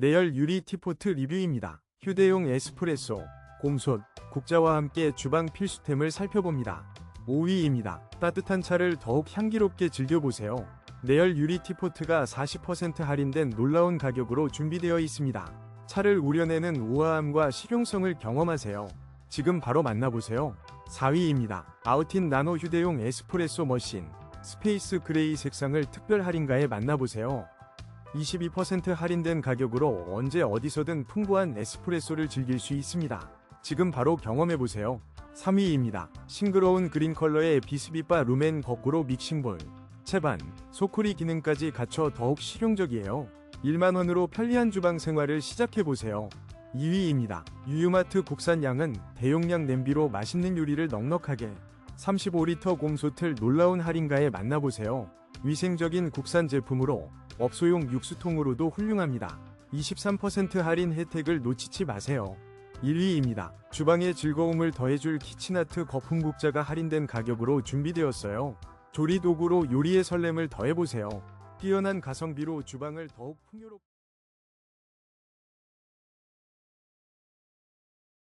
내열 유리 티포트 리뷰입니다. 휴대용 에스프레소, 곰솥, 국자와 함께 주방 필수템을 살펴봅니다. 5위입니다. 따뜻한 차를 더욱 향기롭게 즐겨보세요. 내열 유리 티포트가 40% 할인된 놀라운 가격으로 준비되어 있습니다. 차를 우려내는 우아함과 실용성을 경험하세요. 지금 바로 만나보세요. 4위입니다. 아우틴 나노 휴대용 에스프레소 머신 스페이스 그레이 색상을 특별 할인가에 만나보세요. 22% 할인된 가격으로 언제 어디서든 풍부한 에스프레소를 즐길 수 있습니다. 지금 바로 경험해보세요. 3위입니다. 싱그러운 그린 컬러의 비스비바 루멘 거꾸로 믹싱볼. 채반, 소쿠리 기능까지 갖춰 더욱 실용적이에요. 1만원으로 편리한 주방 생활을 시작해보세요. 2위입니다. 유유마트 국산 양은 대용량 냄비로 맛있는 요리를 넉넉하게 35리터 곰솥을 놀라운 할인가에 만나보세요. 위생적인 국산 제품으로 업소용 육수통으로도 훌륭합니다. 23% 할인 혜택을 놓치지 마세요. 1위입니다. 주방의 즐거움을 더해줄 키친아트 거품 국자가 할인된 가격으로 준비되었어요. 조리 도구로 요리의 설렘을 더해보세요. 뛰어난 가성비로 주방을 더욱 풍요롭게